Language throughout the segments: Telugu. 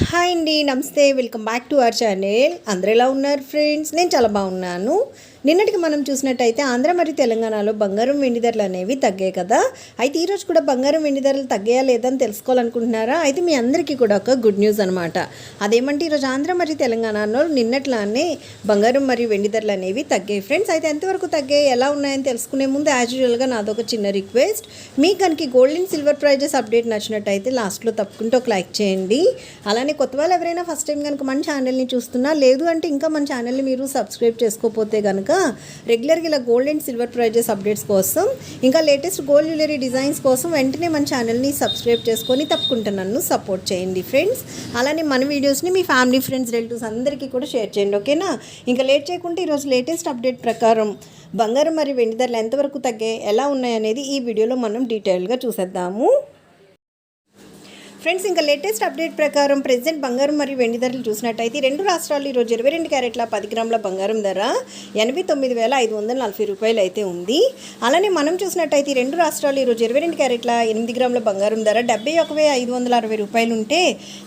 హాయ్ అండి నమస్తే. Welcome back to our channel. అందరు ఎలా ఉన్నారు ఫ్రెండ్స్? నేను చాలా బాగున్నాను. నిన్నటికి మనం చూసినట్టయితే ఆంధ్ర మరియు తెలంగాణలో బంగారం వెండి ధరలు అనేవి తగ్గాయి కదా. అయితే ఈరోజు కూడా బంగారం వెండి ధరలు తగ్గాయా లేదని తెలుసుకోవాలనుకుంటున్నారా? అయితే మీ అందరికీ కూడా ఒక గుడ్ న్యూస్ అనమాట అదేమంటే ఈరోజు ఆంధ్ర మరియు తెలంగాణలో నిన్నట్లానే బంగారం మరియు వెండి ధరలు అనేవి తగ్గాయి. ఫ్రెండ్స్ అయితే ఎంతవరకు తగ్గాయి ఎలా ఉన్నాయని తెలుసుకునే ముందు యాజ్ యూజువల్గా నాదొక చిన్న రిక్వెస్ట్. మీ కనుక gold and silver prizes update నచ్చినట్టయితే లాస్ట్లో తప్పుకుంటూ ఒక లైక్ చేయండి. అలానే కొత్త వాళ్ళు ఎవరైనా ఫస్ట్ టైం కనుక మన ఛానల్ని చూస్తున్నా లేదు అంటే ఇంకా మన ఛానల్ని మీరు సబ్స్క్రైబ్ చేసుకోకపోతే కనుక రెగ్యులర్గా ఇలా gold and silver prizes updates కోసం ఇంకా లేటెస్ట్ గోల్డ్ జ్యువెలరీ డిజైన్స్ కోసం వెంటనే మన ఛానల్ని సబ్స్క్రైబ్ చేసుకొని తప్పకుండా నన్ను సపోర్ట్ చేయండి ఫ్రెండ్స్ అలానే మన వీడియోస్ని మీ ఫ్యామిలీ ఫ్రెండ్స్ రిలేటివ్స్ అందరికీ కూడా షేర్ చేయండి ఓకేనా ఇంకా లేట్ చేయకుండా ఈరోజు లేటెస్ట్ అప్డేట్ ప్రకారం బంగారం మరియు వెండి ధరలు ఎంతవరకు తగ్గాయి ఎలా ఉన్నాయనేది ఈ వీడియోలో మనం డీటెయిల్గా చూసేద్దాము. ఫ్రెండ్స్ ఇంకా లేటెస్ట్ అప్డేట్ ప్రకారం ప్రెసెంట్ బంగారం మరియు వెండి ధరలు చూసినట్టయితే రెండు రాష్ట్రాలు ఈరోజు ఇరవై రెండు క్యారెట్ల పది గ్రాముల బంగారం ధర ఎనభై తొమ్మిది వేల ఐదు వందల నలభై రూపాయలు అయితే ఉంది. అలానే మనం చూసినట్టయితే రెండు రాష్ట్రాలు ఈరోజు ఇరవై రెండు క్యారెట్ల ఎనిమిది గ్రాముల బంగారం ధర డెబ్బై ఒక వెయ్యి ఐదు వందల అరవై రూపాయలు ఉంటే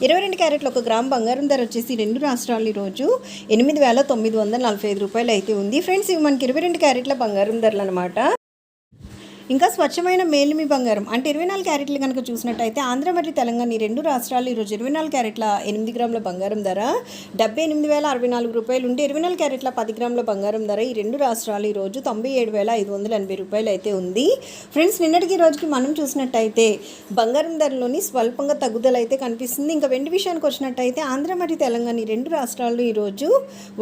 ఇరవై రెండు క్యారెట్ల ఒక గ్రామ్ బంగారం ధర వచ్చేసి రెండు రాష్ట్రాలు ఈరోజు ఎనిమిది వేల తొమ్మిది వందల నలభై ఐదు రూపాయలు అయితే ఉంది. ఫ్రెండ్స్ ఇవి మనకి ఇరవై రెండు క్యారెట్ల బంగారం ధరలు అనమాట ఇంకా స్వచ్ఛమైన మేలిమి బంగారం. అంటే ఇరవై నాలుగు క్యారెట్లు కనుక చూసినట్టయితే ఆంధ్ర మరియు తెలంగాణ ఈ రెండు రాష్ట్రాలు ఈరోజు ఇరవై నాలుగు క్యారెట్ల ఎనిమిది గ్రాముల బంగారం ధర డెబ్బై ఎనిమిది వేల అరవై నాలుగు రూపాయలు ఉంటే ఇరవై నాలుగు క్యారెట్ల పది గ్రాముల బంగారం ధర ఈ రెండు రాష్ట్రాలు ఈరోజు తొంభై ఏడు వేల ఐదు వందల ఎనభై రూపాయలు అయితే ఉంది. ఫ్రెండ్స్ నిన్నటికి ఈ రోజుకి మనం చూసినట్టయితే బంగారం ధరలోని స్వల్పంగా తగ్గుదల అయితే కనిపిస్తుంది. ఇంకా వెండి విషయానికి వచ్చినట్టయితే ఆంధ్ర మరియు తెలంగాణ ఈ రెండు రాష్ట్రాల్లో ఈరోజు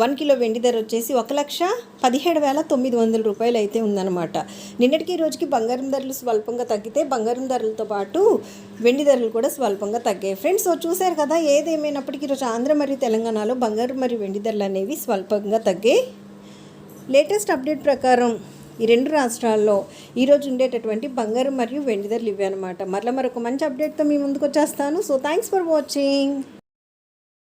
వన్ కిలో వెండి ధర వచ్చేసి ఒక లక్ష పదిహేడు వేల తొమ్మిది వందల రూపాయలు అయితే ఉందన్నమాట. నిన్నటికి ఈ రోజుకి బంగారం ధరలు స్వల్పంగా తగ్గితే బంగారం ధరలతో పాటు వెండి ధరలు కూడా స్వల్పంగా తగ్గాయి. ఫ్రెండ్స్ సో చూశారు కదా ఏదేమైనప్పటికీ ఈరోజు ఆంధ్ర మరియు తెలంగాణలో బంగారం మరియు వెండి ధరలు అనేవి స్వల్పంగా తగ్గాయి. లేటెస్ట్ అప్డేట్ ప్రకారం ఈ రెండు రాష్ట్రాల్లో ఈరోజు ఉండేటటువంటి బంగారం మరియు వెండి ధరలు ఇవ్వనమాట అనమాట మరలా మరొక మంచి అప్డేట్తో మీ ముందుకు వచ్చేస్తాను. So thanks for watching.